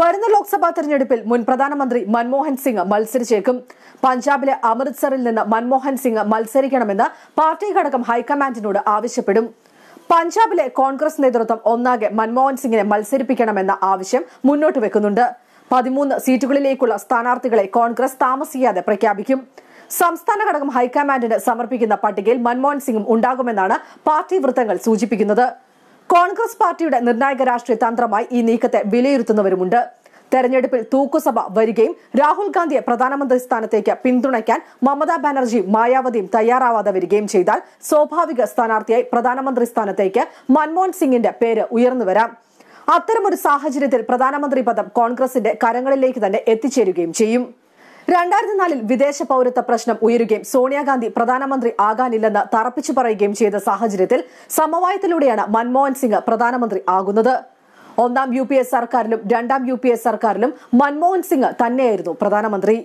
വരുന്ന ലോക്സഭാ തെരഞ്ഞെടുപ്പിൽ മുൻ പ്രധാനമന്ത്രി മൻമോഹൻ സിംഗ് മത്സരിച്ചേക്കും. പഞ്ചാബിലെ അമൃത്സറിൽ നിന്ന് മൻമോഹൻ സിംഗ് മത്സരിക്കണമെന്ന് പാർട്ടി ഘടകം ഹൈക്കമാൻഡിനോട് ആവശ്യപ്പെടും. പഞ്ചാബിലെ കോൺഗ്രസ് നേതൃത്വം ഒന്നാകെ മൻമോഹൻ സിംഗിനെ മത്സരിപ്പിക്കണമെന്ന ആവശ്യം മുന്നോട്ട് വെക്കുന്നുണ്ട്. പതിമൂന്ന് സീറ്റുകളിലേക്കുള്ള സ്ഥാനാർത്ഥികളെ കോൺഗ്രസ് താമസിയാതെ പ്രഖ്യാപിക്കും. സംസ്ഥാന ഘടകം ഹൈക്കമാൻഡിന് സമർപ്പിക്കുന്ന പട്ടികയിൽ മൻമോഹൻ സിംഗും ഉണ്ടാകുമെന്നാണ് പാർട്ടി വൃത്തങ്ങൾ സൂചിപ്പിക്കുന്നത്. കോൺഗ്രസ് പാർട്ടിയുടെ നിർണായക രാഷ്ട്രീയ തന്ത്രമായി ഈ നീക്കത്തെ വിലയിരുത്തുന്നവരുമുണ്ട്. തെരഞ്ഞെടുപ്പിൽ തൂക്കുസഭ വരികയും രാഹുൽ ഗാന്ധിയെ പ്രധാനമന്ത്രി സ്ഥാനത്തേക്ക് പിന്തുണയ്ക്കാൻ മമതാ ബാനർജിയും മായാവതിയും തയ്യാറാവാതെ വരികയും ചെയ്താൽ സ്വാഭാവിക സ്ഥാനാർത്ഥിയായി പ്രധാനമന്ത്രി സ്ഥാനത്തേക്ക് മൻമോഹൻ സിംഗിന്റെ പേര് ഉയർന്നുവരാം അത്തരമൊരു സാഹചര്യത്തിൽ പ്രധാനമന്ത്രി പദം കോൺഗ്രസിന്റെ കരങ്ങളിലേക്ക് തന്നെ എത്തിച്ചേരുകയും ചെയ്യും. രണ്ടായിരത്തി നാലിൽ വിദേശ പൌരത്വ പ്രശ്നം ഉയരുകയും സോണിയാഗാന്ധി പ്രധാനമന്ത്രി ആകാനില്ലെന്ന് തറപ്പിച്ചു പറയുകയും ചെയ്ത സാഹചര്യത്തിൽ സമവായത്തിലൂടെയാണ് മൻമോഹൻ സിംഗ് പ്രധാനമന്ത്രി ആകുന്നത്. ഒന്നാം യു സർക്കാരിലും രണ്ടാം യു സർക്കാരിലും മൻമോഹൻ സിംഗ് തന്നെയായിരുന്നു പ്രധാനമന്ത്രി.